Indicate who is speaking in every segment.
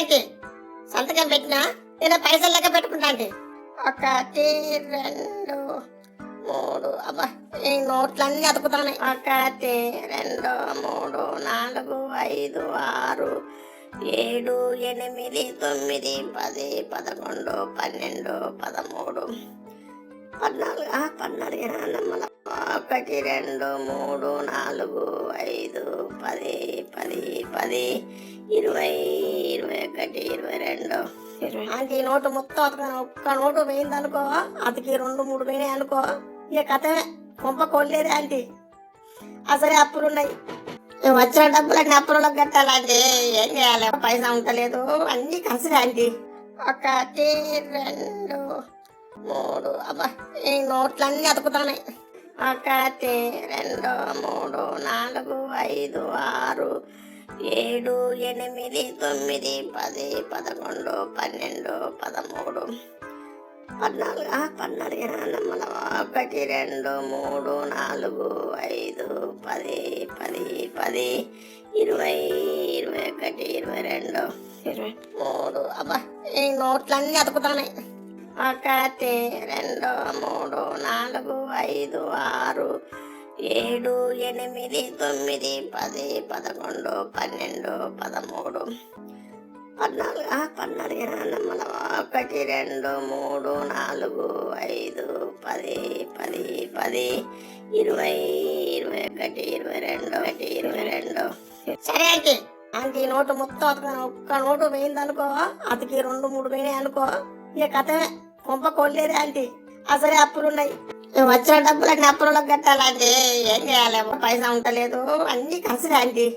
Speaker 1: Aunty సంతకం పెట్టినా? నేను పైసలు లెక్క పెట్టుకుంటా ఒకటి రెండు మూడు అబ్బా ఈ నోట్లన్నీ అతుకుతున్నాయి. ఒకటి రెండు మూడు నాలుగు ఐదు ఆరు ఏడు ఎనిమిది తొమ్మిది పది పదకొండు పన్నెండు పదమూడు పద్నాలుగు పద్నాలుగు ఒకటి రెండు మూడు నాలుగు ఐదు పది పది పది ఇరవై ఇరవై ఒకటి ఇరవై రెండు. ఇరవై అంటే ఈ నోటు మొత్తం అతను ఒక్క నోటు పోయింది అనుకో అతకి రెండు మూడు పోయినాయి అనుకో ఇక కథమే కొంప కొల్లేదే ఆంటీ. అసలే అప్పులు ఉన్నాయి. ఇక వచ్చిన డబ్బులన్నీ అప్పులలో కట్టాలంటే ఏం చేయాలి? పైసా ఉండలేదు అన్ని కసరే ఆంటీ. ఒకటి రెండు మూడు. అబ్బా ఈ నోట్లన్నీ అతుకుతున్నాయి. ఒకటి రెండు మూడు నాలుగు ఐదు ఆరు ఏడు ఎనిమిది తొమ్మిది పది పదకొండు పన్నెండు పదమూడు. పద్నాలుగు పద్నాలుగు నమ్మల. ఒకటి రెండు మూడు నాలుగు ఐదు పది పది పది ఇరవై ఇరవై ఒకటి ఇరవై రెండు ఇరవై. మూడు. అబ్బా ఈ నోట్లన్నీ అతుకుతున్నాయి. ఒకటి రెండు మూడు నాలుగు ఐదు ఆరు ఏడు ఎనిమిది తొమ్మిది పది పదకొండు పన్నెండు పదమూడు. పద్నాలుగు పద్నాలుగు నమ్మల ఒకటి రెండు మూడు నాలుగు ఐదు పది పది పది ఇరవై ఇరవై ఒకటి ఇరవై రెండు ఒకటి ఇరవై రెండు. సరే ఆంటీ. ఆంటీ నోటు మొత్తం అతను ఒక్క నోటు పోయింది అనుకో అతకి రెండు మూడు పోయినాయి అనుకో ఇక కథమే కొంప కొల్లేదే ఆంటీ. అసలే అప్పులున్నాయి. వచ్చిన డబ్బులన్నీ అప్పులలో కట్టాలంటే ఏం చేయాలి? పైసా ఉండలేదు అన్ని కసరే ఆంటీ.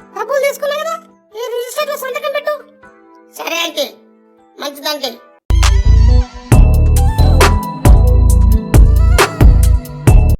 Speaker 1: డబ్బులు తీసుకున్నా కదా? ఈ రిజిస్టర్లో సంతకం పెట్టు. సరే ఆంటీ. మంచిదంటే.